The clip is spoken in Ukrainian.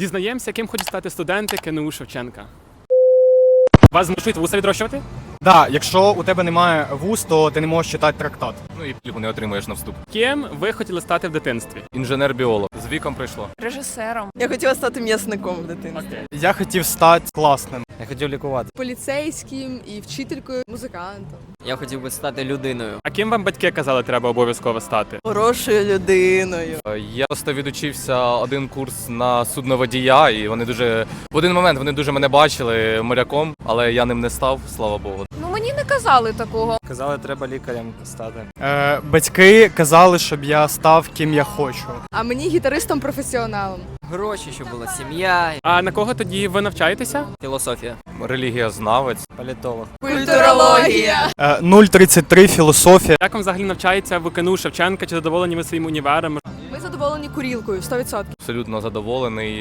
Дізнаємося, яким хочуть стати студенти КНУ Шевченка. Вас змушують вуса відрощувати? Да, якщо у тебе немає вуз, то ти не можеш читати трактат. Ну і пліву не отримуєш на вступ. Ким ви хотіли стати в дитинстві? Інженер-біолог. З віком прийшло. Режисером. Я хотіла стати м'ясником в дитинстві. Я хотів стати класним. Я хотів лікувати. Поліцейським і вчителькою, музикантом. Я хотів би стати людиною. А ким вам батьки казали, треба обов'язково стати? Хорошою людиною. Е, Я просто відучився один курс на судноводія, і вони дуже в один момент вони дуже мене бачили моряком, але я ним не став, слава Богу. Ну мені не казали такого. Казали, треба лікарем стати. Е, батьки казали, щоб я став ким я хочу. А мені гітаристом-професіоналом. Гроші, щоб була сім'я, А на кого тоді ви навчаєтеся? філософія, Релігія знавець. політолог. Культурологія. Е, 033 філософія. Як вам взагалі навчається в КНУ Шевченка? Чи задоволені ви своїм універом? Ми задоволені курілкою, 100%. Абсолютно задоволений.